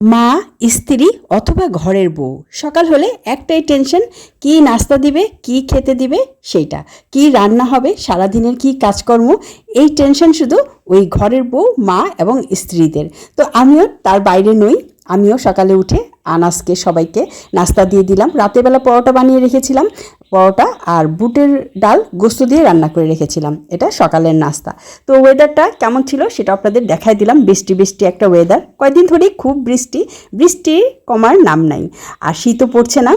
মা, স্ত্রী অথবা ঘরের বউ। সকাল হলে একটাই টেনশন কি নাস্তা দিবে, কি খেতে দিবে, সেইটা। কি রান্না হবে, সারাদিনের কি কাজকর্ম, এই টেনশন শুধু ওই ঘরের বউ, মা এবং স্ত্রীদের। তো আমিও তার বাইরে নই। আমিও সকালে উঠে আনাসকে, সবাইকে নাস্তা দিয়ে দিলাম। রাতেরবেলা পরোটা বানিয়ে রেখেছিলাম, পরোটা আর বুটের ডাল গোস্ত দিয়ে রান্না করে রেখেছিলাম। এটা সকালের নাস্তা। তো ওয়েদারটা কেমন ছিল সেটা আপনাদের দেখাই দিলাম। বৃষ্টি বৃষ্টি একটা ওয়েদার কয়েকদিন ধরেই খুব বৃষ্টি। বৃষ্টি কমার নাম নাই। আর শীতও পড়ছে না।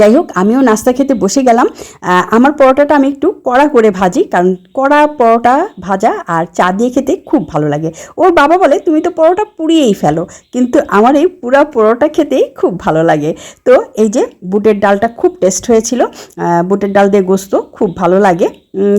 যাই হোক আমিও নাস্তা খেতে বসে গেলাম। আমার পরোটাটা আমি একটু কড়া করে ভাজি, কারণ কড়া পরোটা ভাজা আর চা দিয়ে খেতে খুব ভালো লাগে। ওর বাবা বলে, তুমি তো পরোটা পুড়িয়েই ফেলো। কিন্তু আমার এই পুরা পরোটা খেতেই খুব ভালো লাগে। তো এই যে বুটের ডালটা খুব টেস্ট হয়েছিল। বুটের ডাল দিয়ে গোস্ত খুব ভালো লাগে।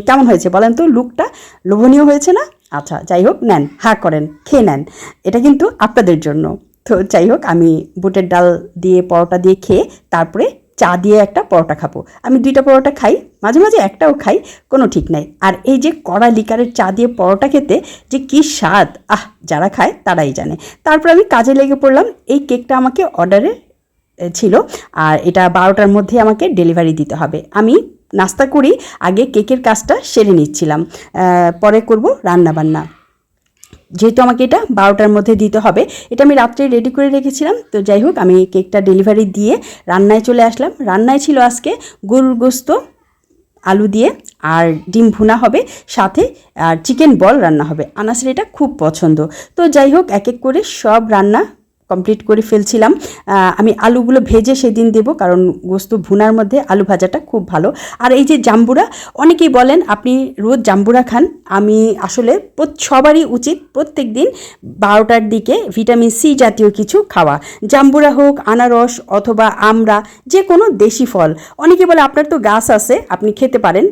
কেমন হয়েছে বলেন তো? লুকটা লোভনীয় হয়েছে না? আচ্ছা যাই হোক নেন, হা করেন, খেয়ে নেন। এটা কিন্তু আপনাদের জন্য। তো যাই হোক আমি বুটের ডাল দিয়ে, পরোটা দিয়ে খেয়ে তারপরে চা দিয়ে একটা পরোটা খাব। আমি দুইটা পরোটা খাই, মাঝে মাঝে একটাও খাই, কোনো ঠিক নাই। আর এই যে কড়া লিকারের চা দিয়ে পরোটা খেতে যে কী স্বাদ, আহ, যারা খায় তারাই জানে। তারপর আমি কাজে লেগে পড়লাম, এই কেকটা আমাকে অর্ডারে ছিল। আর এটা বারোটার মধ্যে আমাকে ডেলিভারি দিতে হবে। আমি নাস্তা করি, আগে কেকের কাজটা সেরে নিচ্ছিলাম। পরে করব রান্না বান্না যেহেতু আমাকে এটা বারোটার মধ্যে দিতে হবে, এটা আমি রাত্রে রেডি করে রেখেছিলাম। তো যাই হোক, আমি কেকটা ডেলিভারি দিয়ে রান্নায় চলে আসলাম। রান্নায় ছিল আজকে গরুর গোস্ত, আলু দিয়ে আর ডিম ভুনা হবে, সাথে আর চিকেন বল রান্না হবে। আনাসের এটা খুব পছন্দ। তো যাই হোক, এক এক করে সব রান্না কমপ্লিট করে ফেলছিলাম। আমি আলুগুলো ভেজে সেদিন দেবো, কারণ গোস্ত ভুনার মধ্যে আলু ভাজাটা খুব ভালো। আর এই যে জাম্বুরা, অনেকেই বলেন, আপনি রোজ জাম্বুরা খান। আমি আসলে সবারই উচিত প্রত্যেক দিন বারোটার দিকে ভিটামিন সি জাতীয় কিছু খাওয়া। জাম্বুরা হোক, আনারস অথবা আমরা যে কোনো দেশি ফল। অনেকে বলে, আপনার তো গাছ আছে, আপনি খেতে পারেন।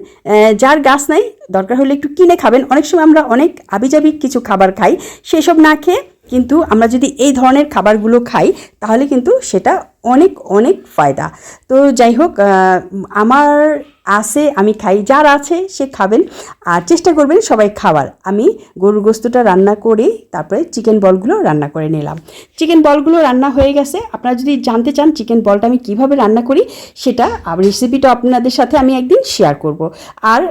যার গাছ নাই, দরকার হলে একটু কিনে খাবেন। অনেক সময় আমরা অনেক আবিজাবি কিছু খাবার খাই, সেসব না খেয়ে কিন্তু আমরা যদি এই ধরনের খাবারগুলো খাই তাহলে কিন্তু সেটা অনেক অনেক ফায়দা। তো যাই হোক আমার আছে, আমি খাই, যার আছে, সে খাবেন। আর চেষ্টা করবেন সবাই খাওয়ার। আমি গরুর গোস্তটা রান্না করে, তারপরে চিকেন বলগুলো রান্না করে নিলাম। চিকেন বলগুলো রান্না হয়ে গেছে। আপনারা যদি জানতে চান চিকেন বলটা আমি কীভাবে রান্না করি, সেটা রেসিপিটা আপনাদের সাথে আমি একদিন শেয়ার করব। আর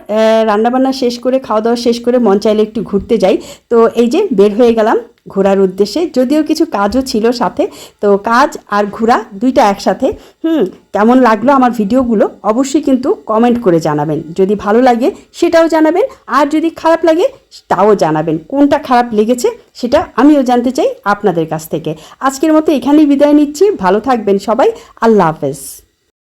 রান্নাবান্না শেষ করে খাওয়া দাওয়া শেষ করে মন চাইলে একটু ঘুরতে যাই। তো এই যে বের হয়ে গেলাম ঘোরার উদ্দেশ্যে। যদিও কিছু কাজও ছিল সাথে। তো কাজ আর ঘোরা দুইটা একসাথে, হুম, কেমন লাগল আমার ভিডিওগুলো অবশ্যই কিন্তু কমেন্ট করে জানাবেন। যদি ভালো লাগে সেটাও জানাবেন, আর যদি খারাপ লাগে তাও জানাবেন। কোনটা খারাপ লেগেছে সেটা আমিও জানতে চাই আপনাদের কাছ থেকে। আজকের মতো এখানেই বিদায় নিচ্ছি। ভালো থাকবেন সবাই। আল্লাহ হাফেজ।